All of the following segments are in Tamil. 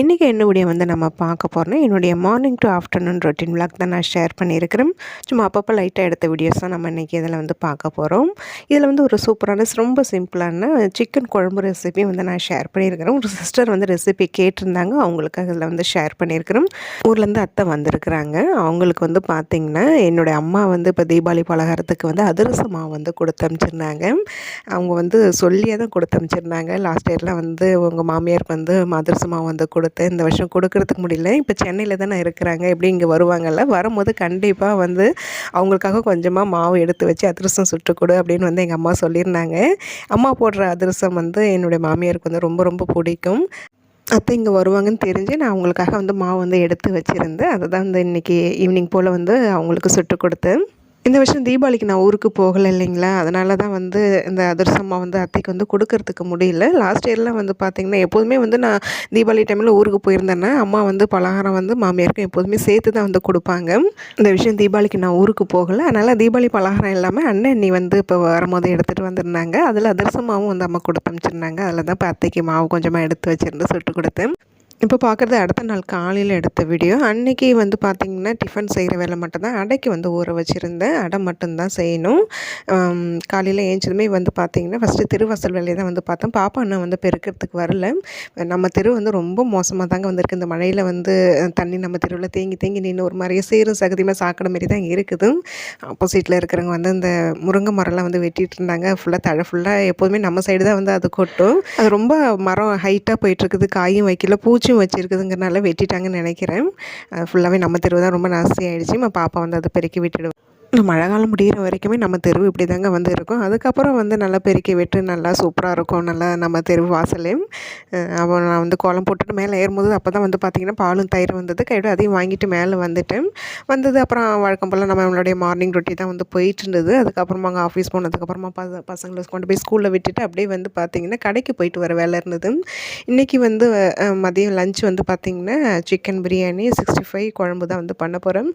இன்றைக்கி என்னுடைய வந்து நம்ம பார்க்க போகிறோம் என்னுடைய morning to afternoon routine vlog தான் நான் ஷேர் பண்ணியிருக்கிறேன். சும்மா அப்பப்போ லைட்டாக எடுத்த வீடியோஸ் தான் நம்ம இன்றைக்கி இதில் வந்து பார்க்க போகிறோம் இதில் வந்து ஒரு சூப்பரான ரொம்ப சிம்பிளான சிக்கன் குழம்பு ரெசிபி வந்து நான் ஷேர் பண்ணியிருக்கிறேன். ஒரு சிஸ்டர் வந்து ரெசிபி கேட்டிருந்தாங்க அவங்களுக்காக இதில் வந்து ஷேர் பண்ணியிருக்கிறேன். ஊர்லேருந்து அத்தை வந்திருக்கிறாங்க. அவங்களுக்கு வந்து பார்த்திங்கன்னா என்னுடைய அம்மா வந்து இப்போ தீபாவளி பலகாரத்துக்கு வந்து அதிரச மாவு வந்து கொடுத்து அனுப்பிச்சிருந்தாங்க அவங்க வந்து சொல்லியே தான் கொடுத்து அனுப்பிச்சிருந்தாங்க லாஸ்ட் இயரில் வந்து உங்கள் மாமியாருக்கு வந்து அதிரச மாவு வந்து கொடுத்தேன் இந்த வருஷம் கொடுக்கறதுக்கு முடியல. இப்போ சென்னையில் தானே இருக்கிறாங்க. எப்படி இங்கே வருவாங்கல்ல? வரும்போது கண்டிப்பாக வந்து அவங்களுக்காக கொஞ்சமாக மாவு எடுத்து வச்சு அதிரசம் சுட்டு கொடு அப்படின்னு வந்து எங்கள் அம்மா சொல்லியிருந்தாங்க. அம்மா போடுற அதிரசம் வந்து என்னுடைய மாமியாருக்கு வந்து ரொம்ப ரொம்ப பிடிக்கும். அத்தை இங்கே வருவாங்கன்னு தெரிஞ்சு நான் அவங்களுக்காக வந்து மாவு வந்து எடுத்து வச்சுருந்தேன் அதை தான் வந்து இன்றைக்கி ஈவினிங் போல் வந்து அவங்களுக்கு சுட்டு கொடுத்தேன். இந்த வருஷம் தீபாவளிக்கு நான் ஊருக்கு போகலை இல்லைங்களா? அதனால தான் வந்து இந்த அதிரசம்மா வந்து அத்தைக்கு வந்து கொடுக்கறதுக்கு முடியல. லாஸ்ட் இயர்லாம் வந்து பார்த்திங்கன்னா எப்போதுமே வந்து நான் தீபாவளி டைமில் ஊருக்கு போயிருந்தேன்னா அம்மா வந்து பலகாரம் வந்து மாமியாருக்கும் எப்போதுமே சேர்த்து தான் வந்து கொடுப்பாங்க. இந்த விஷயம் தீபாவளிக்கு நான் ஊருக்கு போகலை. அதனால் தீபாவளி பலகாரம் எல்லாமே அண்ணன் நீ வந்து இப்போ வரும்போது எடுத்துகிட்டு வந்திருந்தாங்க. அதில் அதிர்சம்மாவும் வந்து அம்மா கொடுத்து அனுப்பிச்சிருந்தாங்க. அதில் தான் இப்போ அத்தைக்கு மாவு கொஞ்சமாக எடுத்து வச்சுருந்து சுட்டு கொடுத்தேன். இப்போ பார்க்குறது அடுத்த நாள் காலையில் எடுத்த வீடியோ அன்றைக்கி வந்து பார்த்திங்கன்னா டிஃபன் செய்கிற வேலை மட்டும்தான். அடைக்கு வந்து ஊற வச்சுருந்தேன் அடை மட்டும்தான் செய்யணும். காலையில் ஏஞ்சதுமே வந்து பார்த்திங்கன்னா ஃபஸ்ட்டு திருவாசல் வேலையை தான் வந்து பார்த்தோம். பாப்பா அண்ணன் வந்து பெருக்கிறதுக்கு வரல. நம்ம தெரு வந்து ரொம்ப மோசமாக தாங்க வந்திருக்கு. இந்த மழையில் வந்து தண்ணி நம்ம தெருவில் தேங்கி தேங்கி நின்று ஒரு மாதிரியே சேரும் சகதியுமே சாக்கடை மாரி தான் இருக்குது. ஆப்போசிட்டில் இருக்கிறவங்க வந்து இந்த முருங்கை மரம்லாம் வந்து வெட்டிகிட்டு இருந்தாங்க. ஃபுல்லாக தழை ஃபுல்லாக எப்போதுமே நம்ம சைடு தான் வந்து அது கொட்டும். அது ரொம்ப மரம் ஹைட்டாக போயிட்டுருக்குது காயும் வைக்கல. பூச்சி கொஞ்சம் வச்சுருக்குதுங்கிறனால வெட்டிட்டாங்கன்னு நினைக்கிறேன். ஃபுல்லாகவே நம்ம தெருவு தான் ரொம்ப நாஸ்தி ஆகிடுச்சு நம்ம பாப்பா வந்து அதை பெருக்கி விட்டுடுவோம் இந்த மழை காலம் முடிகிற வரைக்குமே நம்ம தெருவு இப்படி தாங்க வந்து இருக்கும். அதுக்கப்புறம் வந்து நல்லா பெருக்கி விட்டு நல்லா சூப்பராக இருக்கும். நல்லா நம்ம தெருவு வாசலையும் அப்போ நான் வந்து கோலம் போட்டுட்டு மேலே ஏறும்போது அப்போ தான் வந்து பார்த்திங்கன்னா பாலும் தயிர் வந்தது. கையோட அதையும் வாங்கிட்டு மேலே வந்துட்டேன் வந்தது அப்புறம் வழக்கம் போல் நம்ம நம்மளுடைய மார்னிங் ரொட்டி தான் வந்து போயிட்டு இருந்தது அதுக்கப்புறமா அங்கே ஆஃபீஸ் போனதுக்கப்புறமா ப பசங்களை கொண்டு போய் ஸ்கூலில் விட்டுட்டு அப்படியே வந்து பார்த்திங்கன்னா கடைக்கு போயிட்டு வர வேலை இருந்தது. இன்றைக்கி வந்து மதியம் லஞ்ச் வந்து பார்த்திங்கன்னா சிக்கன் பிரியாணி சிக்ஸ்டி ஃபைவ் குழம்பு தான் வந்து பண்ண போகிறேன்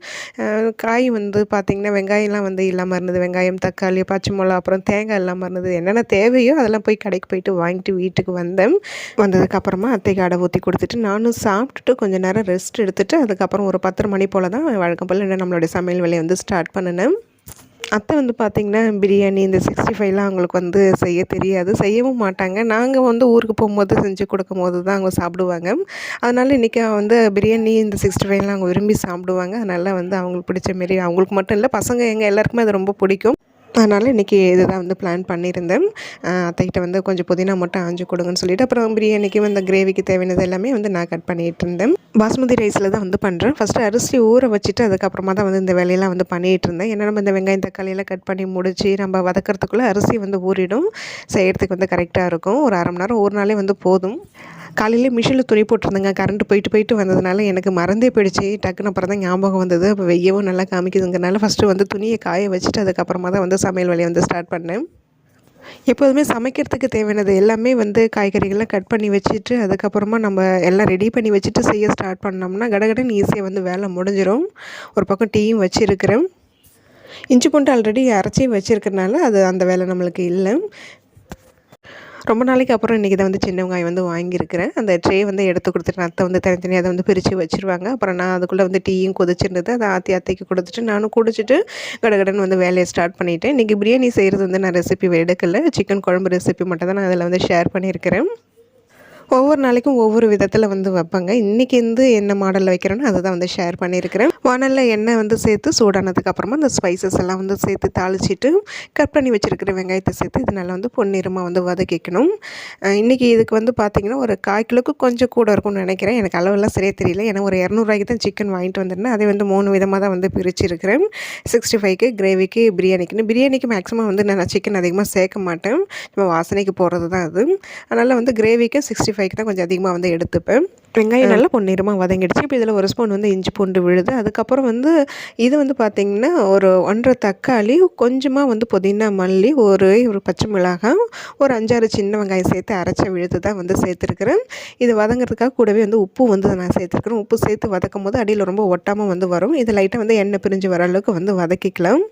காய் வந்து பார்த்திங்கன்னா வெங்காயம் வெங்காயம்லாம் வந்து இல்லாமல் இருந்தது. வெங்காயம் தக்காளி பச்சை மிளகா அப்புறம் தேங்காய் இல்லாமல் இருந்தது. என்னென்ன தேவையோ அதெல்லாம் போய் கடைக்கு போயிட்டு வாங்கிட்டு வீட்டுக்கு வந்தேன். வந்ததுக்கப்புறமா அத்தைக்கு அடை ஊற்றி கொடுத்துட்டு நானும் சாப்பிட்டுட்டு கொஞ்சம் நேரம் ரெஸ்ட் எடுத்துகிட்டு அதுக்கப்புறம் ஒரு பத்தரை மணி போல் தான் வழக்கம் போல் என்ன நம்மளுடைய சமையல் வேலையை வந்து ஸ்டார்ட் பண்ணினேன். அத்தை வந்து பார்த்திங்கன்னா பிரியாணி இந்த சிக்ஸ்டி ஃபைவ்லாம் அவங்களுக்கு வந்து செய்ய தெரியாது. செய்யவும் மாட்டாங்க. நாங்கள் வந்து ஊருக்கு போகும்போது செஞ்சு கொடுக்கும் போது தான் அவங்க சாப்பிடுவாங்க. அதனால் இன்றைக்கி வந்து பிரியாணி இந்த சிக்ஸ்டி ஃபைவ்லாம் அவங்க விரும்பி சாப்பிடுவாங்க. அதனால் வந்து அவங்களுக்கு பிடிச்ச மாரி அவங்களுக்கு மட்டும் இல்லை பசங்க எங்கள் எல்லாருக்குமே அது ரொம்ப பிடிக்கும். அதனால் இன்றைக்கி இதுதான் வந்து பிளான் பண்ணியிருந்தேன். அத்தைக்கிட்ட வந்து கொஞ்சம் புதினா மட்டும் ஆஞ்சு கொடுங்கன்னு சொல்லிவிட்டு அப்புறம் பிரியாணிக்கு இந்த கிரேவிக்கு தேவையானது எல்லாமே வந்து நான் கட் பண்ணிகிட்டு இருந்தேன். பாஸ்மதி ரைஸில் தான் வந்து பண்ணுறேன் ஃபஸ்ட்டு அரிசி ஊற வச்சுட்டு அதுக்கப்புறமா தான் வந்து இந்த வேலையெல்லாம் வந்து பண்ணிகிட்டு இருந்தேன். ஏன்னா நம்ம இந்த வெங்காயம் தக்காளியெல்லாம் கட் பண்ணி முடிச்சு நம்ம வதக்கிறதுக்குள்ளே அரிசி வந்து ஊறிடும். செய்கிறதுக்கு வந்து கரெக்டாக இருக்கும். ஒரு அரை மணி நேரம் ஒரு நாளே வந்து போதும். காலையில் மிஷினில் துணி போட்டிருந்தேங்க. கரண்ட் போயிட்டு போயிட்டு வந்ததுனால எனக்கு மறந்தே போயிடுச்சு. டக்குன்னு அப்புறம் தான் ஞாபகம் வந்தது. அப்போ வெய்யவும் நல்லா காமிக்குதுங்கிறனால ஃபஸ்ட்டு வந்து துணியை காய வச்சுட்டு அதுக்கப்புறமா தான் வந்து சமையல் வேலையை வந்து ஸ்டார்ட் பண்ணேன். எப்போதுமே சமைக்கிறதுக்கு தேவையானது எல்லாமே வந்து காய்கறிகள்லாம் கட் பண்ணி வச்சுட்டு அதுக்கப்புறமா நம்ம எல்லாம் ரெடி பண்ணி வச்சுட்டு செய்ய ஸ்டார்ட் பண்ணோம்னா கடகடன் ஈஸியாக வந்து வேலை முடிஞ்சிடும் ஒரு பக்கம் டீயும் வச்சுருக்கிறேன். இஞ்சி பூண்டு ஆல்ரெடி அரைச்சி வச்சுருக்கறனால அது அந்த வேலை நம்மளுக்கு இல்லை. ரொம்ப நாளைக்கு அப்புறம் இன்றைக்கி தான் வந்து சின்ன வெங்காயம் வந்து வாங்கியிருக்கிறேன். அந்த ட்ரே வந்து எடுத்து கொடுத்துட்டு அத்தை வந்து தனித்தனியாக அதை வந்து பிரித்து வச்சுருவாங்க. அப்புறம் நான் அதுக்குள்ளே வந்து டீயும் கொதிச்சிருந்தது. அதை ஆற்றி அத்தைக்கு கொடுத்துட்டு நானும் குடிச்சிட்டு கடகடன் வந்து வேலையை ஸ்டார்ட் பண்ணிவிட்டேன் இன்றைக்கி பிரியாணி செய்கிறது வந்து நான் ரெசிபி எடுக்கலை. சிக்கன் குழம்பு ரெசிபி மட்டும் தான் நான் அதில் வந்து ஷேர் பண்ணியிருக்கிறேன். ஒவ்வொரு நாளைக்கும் ஒவ்வொரு விதத்தில் வந்து வைப்பாங்க. இன்றைக்கி வந்து என்ன மாடலில் வைக்கிறேன்னு அதை தான் வந்து ஷேர் பண்ணியிருக்கிறேன். வானலில் எண்ணெய் வந்து சேர்த்து சூடானதுக்கு அப்புறமா அந்த ஸ்பைசஸ் எல்லாம் வந்து சேர்த்து தாளிச்சிட்டு கட் பண்ணி வச்சுருக்கிற வெங்காயத்தை சேர்த்து இது நல்லா வந்து பொன்னிறமாக வந்து வதக்கிக்கணும். இன்றைக்கி இதுக்கு வந்து பார்த்திங்கன்னா ஒரு கால் கிலோக்கு கொஞ்சம் கூட இருக்கும்னு நினைக்கிறேன். எனக்கு அளவெல்லாம் சரியாக தெரியல. ஏன்னா ஒரு இரநூறுவாய்க்கு தான் சிக்கன் வாங்கிட்டு வந்திருந்தேன். அதை வந்து மூணு விதமாக தான் வந்து பிரிச்சிருக்கிறேன். சிக்ஸ்டி ஃபைவ்க்கு கிரேவிக்கு பிரியாணிக்குன்னு. பிரியாணிக்கு மேக்ஸிமம் வந்து நான் சிக்கன் அதிகமாக சேர்க்க மாட்டேன். நம்ம வாசனைக்கு போகிறது தான் அது. அதனால் வந்து கிரேவிக்கும் சிக்ஸ்டி ஃபைவ்க்கு தான் கொஞ்சம் அதிகமாக வந்து எடுத்துப்பேன். வெங்காயம் நல்லா பொன்னிறமாக வதங்கிடுச்சு. இப்போ இதில் ஒரு ஸ்பூன் வந்து இஞ்சி பூண்டு விழுது. அதுக்கப்புறம் வந்து இது வந்து பார்த்திங்கன்னா ஒரு ஒன்றரை தக்காளி கொஞ்சமாக வந்து புதினா மல்லி ஒரு ஒரு பச்சை மிளகாய் ஒரு அஞ்சாறு சின்ன வெங்காயம் சேர்த்து அரைச்ச விழுது தான் வந்து சேர்த்துருக்குறேன். இது வதங்கிறதுக்காக கூடவே வந்து உப்பு வந்து நான் சேர்த்துருக்குறேன். உப்பு சேர்த்து வதக்கும் போது அடியில் ரொம்ப ஒட்டாமல் வந்து வரும். இது லைட்டாக வந்து எண்ணெய் பிரிஞ்சு வர அளவுக்கு வந்து வதக்கிக்கலாம்.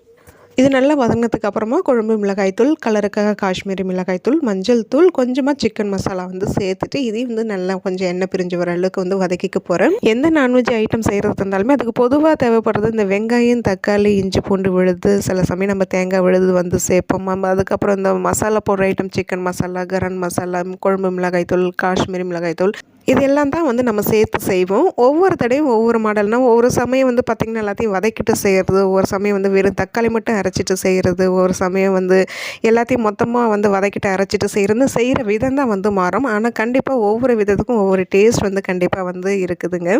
இது நல்லா வதங்கினதுக்கு அப்புறமா குழம்பு மிளகாய்த்தூள் கலருக்காக காஷ்மீரி மிளகாய்த்தூள் மஞ்சள் தூள் கொஞ்சமாக சிக்கன் மசாலா வந்து சேர்த்துட்டு இதையும் வந்து நல்லா கொஞ்சம் எண்ணெய் பிரிஞ்சு வர அளவுக்கு வந்து வதக்கிக்க போகிறேன் எந்த நான்வெஜ் ஐட்டம் செய்கிறது இருந்தாலுமே அதுக்கு பொதுவாக தேவைப்படுறது இந்த வெங்காயம் தக்காளி இஞ்சி பூண்டு விழுது சில சமயம் நம்ம தேங்காய் விழுது வந்து சேர்ப்போம். நம்ம அதுக்கப்புறம் இந்த மசாலா போடுற ஐட்டம் சிக்கன் மசாலா கரன் மசாலா குழம்பு மிளகாய்த்தூள் காஷ்மீரி மிளகாய்த்தூள் இது எல்லாம் தான் வந்து நம்ம சேர்த்து செய்வோம். ஒவ்வொரு தடையும் ஒவ்வொரு மாடல்னால் ஒவ்வொரு சமயம் வந்து பார்த்திங்கன்னா எல்லாத்தையும் வதக்கிட்டு செய்கிறது ஒவ்வொரு சமயம் வந்து வெறும் தக்காளி மட்டும் அரைச்சிட்டு செய்கிறது ஒரு சமயம் வந்து எல்லாத்தையும் மொத்தமாக வந்து வதக்கிட்டு அரைச்சிட்டு செய்கிறது செய்கிற விதம் தான் வந்து மாறும். ஆனால் கண்டிப்பாக ஒவ்வொரு விதத்துக்கும் ஒவ்வொரு டேஸ்ட் வந்து கண்டிப்பாக வந்து இருக்குதுங்க.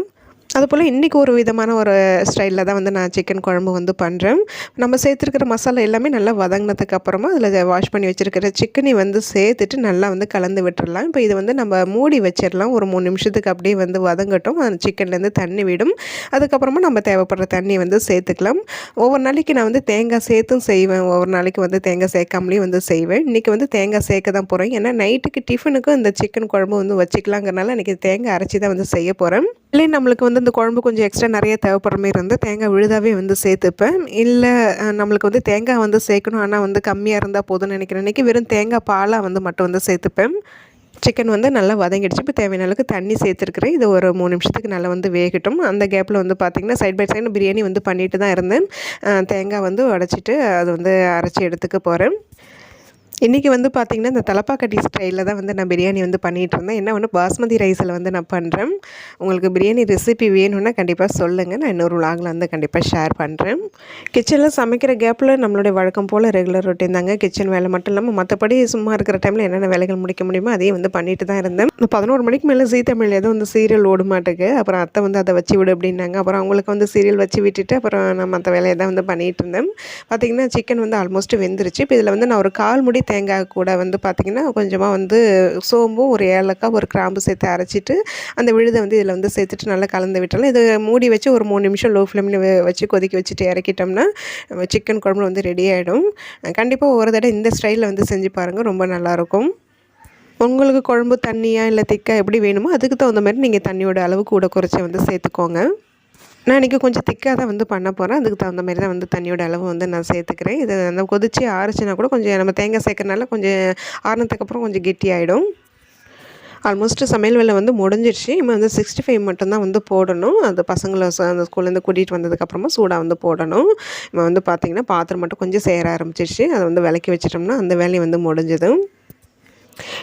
அதுபோல் இன்றைக்கி ஒரு விதமான ஒரு ஸ்டைலில் தான் வந்து நான் சிக்கன் குழம்பு வந்து பண்ணுறேன் நம்ம சேர்த்துருக்கிற மசாலா எல்லாமே நல்லா வதங்கினதுக்கு அப்புறமா அதில் வாஷ் பண்ணி வச்சுருக்கிற சிக்கனை வந்து சேர்த்துட்டு நல்லா வந்து கலந்து விட்டுடலாம் இப்போ இது வந்து நம்ம மூடி வச்சிடலாம். ஒரு மூணு நிமிஷத்துக்கு அப்படியே வந்து வதங்கட்டும். அந்த சிக்கன்லேருந்து தண்ணி விடும். அதுக்கப்புறமா நம்ம தேவைப்படுற தண்ணி வந்து சேர்த்துக்கலாம். ஒவ்வொரு நாளைக்கு நான் வந்து தேங்காய் சேர்த்தும் செய்வேன். ஒவ்வொரு நாளைக்கு வந்து தேங்காய் சேர்க்காமலேயும் வந்து செய்வேன். இன்றைக்கி வந்து தேங்காய் சேர்க்க தான் போகிறேன் ஏன்னா நைட்டுக்கு டிஃபனுக்கும் இந்த சிக்கன் குழம்பு வந்து வச்சுக்கலாங்கிறனால இன்றைக்கி தேங்காய் அரைச்சி தான் வந்து செய்ய போகிறேன் இல்லை நம்மளுக்கு வந்து இந்த குழம்பு கொஞ்சம் எக்ஸ்ட்ரா நிறைய தேவைப்படுற மாதிரி இருந்து தேங்காய் விழுதாவே வந்து சேர்த்துப்பேன். இல்லை நம்மளுக்கு வந்து தேங்காய் வந்து சேர்க்கணும். ஆனால் வந்து கம்மியாக இருந்தால் போதும்னு நினைக்கிறேன். இன்றைக்கி வெறும் தேங்காய் பாலாக வந்து மட்டும் வந்து சேர்த்துப்பேன். சிக்கன் வந்து நல்லா வதங்கிடுச்சு. இப்போ தேவையான அளவுக்கு தண்ணி சேர்த்துருக்குறேன். இது ஒரு மூணு நிமிஷத்துக்கு நல்லா வந்து வேகட்டும். அந்த கேப்பில் வந்து பார்த்திங்கன்னா சைட் பை சைடு பிரியாணி வந்து பண்ணிட்டு தான் இருந்தேன். தேங்காய் வந்து உடச்சிட்டு அது வந்து அரைச்சி எடுத்துக்க போகிறேன் இன்றைக்கி வந்து பார்த்திங்கன்னா இந்த தலப்பாக்கட்டி ஸ்டைலில் தான் வந்து நான் பிரியாணி வந்து பண்ணிகிட்டு இருந்தேன். என்ன ஒன்று பாஸ்மதி ரைஸில் வந்து நான் பண்ணுறேன் உங்களுக்கு பிரியாணி ரெசிபி வேணும்னா கண்டிப்பாக சொல்லுங்கள் நான் இன்னொரு விலாகில் வந்து கண்டிப்பாக ஷேர் பண்ணுறேன் கிச்சனில் சமைக்கிற கேப்பில் நம்மளுடைய வழக்கம் போல் ரெகுலர் ரொட்டீன் தாங்க. கிச்சன் வேலை மட்டும் இல்லாமல் மற்றபடி சும்மா இருக்கிற டைமில் என்னென்ன வேலைகள் முடிக்க முடியுமோ அதையும் வந்து பண்ணிட்டு தான் இருந்தேன். இந்த பதினோரு மணிக்கு மேலே ஜீ தமிழ் ஏதோ வந்து சீரியல் ஓட மாட்டேங்க அப்புறம் அத்தை வந்து அதை வச்சு விடு அப்படின்னாங்க. அப்புறம் அவங்களுக்கு வந்து சீரியல் வச்சு விட்டுட்டு அப்புறம் நான் மற்ற வேலையை தான் வந்து பண்ணிகிட்டு இருந்தேன். பார்த்திங்கன்னா சிக்கன் வந்து ஆல்மோஸ்ட் வெந்துருச்சு. இப்போ இதில் வந்து நான் ஒரு கால் முடி தேங்காய் கூட வந்து பார்த்திங்கன்னா கொஞ்சமாக வந்து சோம்பும் ஒரு ஏலக்காய் ஒரு கிராம்பு சேர்த்து அரைச்சிட்டு அந்த விழுதை வந்து இதில் வந்து சேர்த்துட்டு நல்லா கலந்து விட்டாலும் இது மூடி வச்சு ஒரு மூணு நிமிஷம் லோ ஃப்ளேமில் வச்சு கொதிக்க வச்சுட்டு இறக்கிட்டோம்னா சிக்கன் குழம்பு வந்து ரெடி ஆகிடும் கண்டிப்பாக ஒரு தடவை இந்த ஸ்டைலில் வந்து செஞ்சு பாருங்கள் ரொம்ப நல்லாயிருக்கும். உங்களுக்கு குழம்பு தண்ணியாக இல்லை திக்காக எப்படி வேணுமோ அதுக்கு தகுந்த மாதிரி நீங்கள் தண்ணியோட அளவு கூட குறைச்சி வந்து சேர்த்துக்கோங்க. நான் இன்றைக்கி கொஞ்சம் திக்காக தான் வந்து பண்ண போகிறேன் அதுக்கு தகுந்த மாதிரி தான் வந்து தண்ணியோட அளவு வந்து நான் சேர்த்துக்கிறேன். இது அந்த கொதிச்சு ஆறுச்சுன்னா கூட கொஞ்சம் நம்ம தேங்காய் சேர்க்கறனால கொஞ்சம் ஆறுனதுக்கப்புறம் கொஞ்சம் கெட்டியாயிடும் ஆல்மோஸ்ட் சமையல் வேலை வந்து முடிஞ்சிருச்சு. இப்போ வந்து சிக்ஸ்டி ஃபைவ் மட்டும்தான் வந்து போடணும். அது பசங்களை அந்த ஸ்கூல்லேருந்து கூட்டிகிட்டு வந்ததுக்கப்புறமா சூடாக வந்து போடணும். இப்போ வந்து பார்த்திங்கன்னா பாத்திரம் மட்டும் கொஞ்சம் சேர ஆரம்பிச்சிருச்சு. அதை வந்து விளக்கி வச்சிட்டோம்னா அந்த வேலையை வந்து முடிஞ்சதும்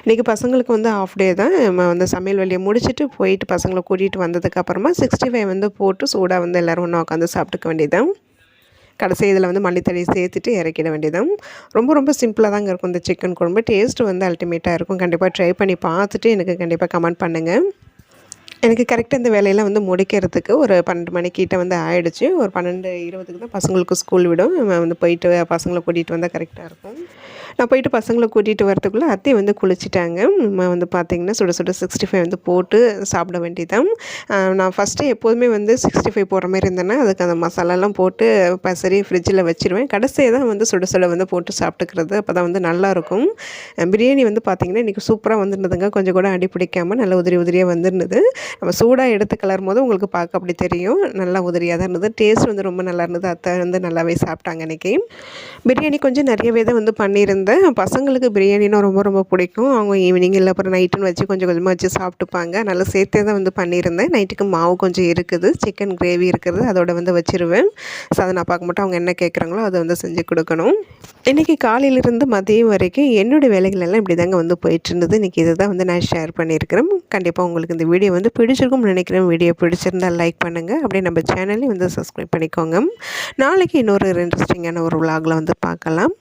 இன்றைக்கி பசங்களுக்கு வந்து ஆஃப் டே தான். நம்ம வந்து சமையல் வேலையை முடிச்சுட்டு போயிட்டு பசங்களை கூட்டிகிட்டு வந்ததுக்கப்புறமா சிக்ஸ்டி ஃபைவ் வந்து போட்டு சூடாக வந்து எல்லோரும் ஒன்றா உட்காந்து சாப்பிட்டுக்க வேண்டியதான் கடைசி இதில் வந்து மல்லித்தழி சேர்த்துட்டு இறக்கிட வேண்டியதான் ரொம்ப ரொம்ப சிம்பிளாக தாங்க இருக்கும் இந்த சிக்கன் குழம்பு. டேஸ்ட்டு வந்து அல்டிமேட்டாக இருக்கும். கண்டிப்பாக ட்ரை பண்ணி பார்த்துட்டு எனக்கு கண்டிப்பாக கமெண்ட் பண்ணுங்கள் எனக்கு கரெக்டாக இந்த வேலையெல்லாம் வந்து முடிக்கிறதுக்கு ஒரு பன்னெண்டு மணிக்கிட்ட வந்து ஆயிடுச்சு. ஒரு பன்னெண்டு இருபதுக்கு தான் பசங்களுக்கு ஸ்கூல் விடும். வந்து போயிட்டு பசங்களை கூட்டிகிட்டு வந்தால் கரெக்டாக இருக்கும். நான் போயிட்டு பசங்களை கூட்டிகிட்டு வரத்துக்குள்ளே அத்தை வந்து குளிச்சிட்டாங்க. வந்து பார்த்திங்கன்னா சுட சுட சிக்ஸ்டி ஃபைவ் வந்து போட்டு சாப்பிட வேண்டியதான் நான் ஃபஸ்ட்டு எப்போதுமே வந்து சிக்ஸ்டி ஃபைவ் போடுற மாதிரி இருந்தேன்னா அதுக்கு அந்த மசாலாலாம் போட்டு பசரி ஃப்ரிட்ஜில் வச்சுருவேன். கடைசியாக தான் வந்து சுட சுட வந்து போட்டு சாப்பிட்டுக்கிறது. அப்போ தான் வந்து நல்லாயிருக்கும் பிரியாணி வந்து பார்த்திங்கன்னா இன்றைக்கி சூப்பராக வந்துருந்ததுங்க. கொஞ்சம் கூட அடி பிடிக்காமல் நல்லா உதிரி உதிரியாக வந்துருந்தது. நம்ம சூடாக எடுத்து கலரும் போது உங்களுக்கு பார்க்க அப்படி தெரியும். நல்லா உதிரியாக தான் இருந்தது. டேஸ்ட் வந்து ரொம்ப நல்லா இருந்தது. அத்தை வந்து நல்லாவே சாப்பிட்டாங்க இன்றைக்கி பிரியாணி கொஞ்சம் நிறையவே தான் வந்து பண்ணியிருந்தேன். வந்திருந்தேன் பசங்களுக்கு பிரியாணினா ரொம்ப ரொம்ப பிடிக்கும். அவங்க ஈவினிங் இல்லை அப்புறம் நைட்டுன்னு வச்சு கொஞ்சம் கொஞ்சமாக வச்சு சாப்பிட்டுப்பாங்க. நல்லா சேர்த்தே தான் வந்து பண்ணியிருந்தேன். நைட்டுக்கு மாவு கொஞ்சம் இருக்குது. சிக்கன் கிரேவி இருக்குது. அதோட வந்து வச்சுருவேன். ஸோ அதை நான் பார்க்க மட்டும் அவங்க என்ன கேட்குறாங்களோ அதை வந்து செஞ்சு கொடுக்கணும். இன்றைக்கி காலையிலேருந்து மதியம் வரைக்கும் என்னோடய வேலைகள் எல்லாம் இப்படி தாங்க வந்து போயிட்டு இருந்தது இன்றைக்கி இதை தான் வந்து நான் ஷேர் பண்ணியிருக்கிறேன். கண்டிப்பாக உங்களுக்கு இந்த வீடியோ வந்து பிடிச்சிருக்கும்னு நினைக்கிறேன். வீடியோ பிடிச்சிருந்தால் லைக் பண்ணுங்கள் அப்படியே நம்ம சேனலையும் வந்து சப்ஸ்கிரைப் பண்ணிக்கோங்க. நாளைக்கு இன்னொரு இன்ட்ரெஸ்டிங்கான ஒரு விலாகில் வந்து பார்க்கலாம்.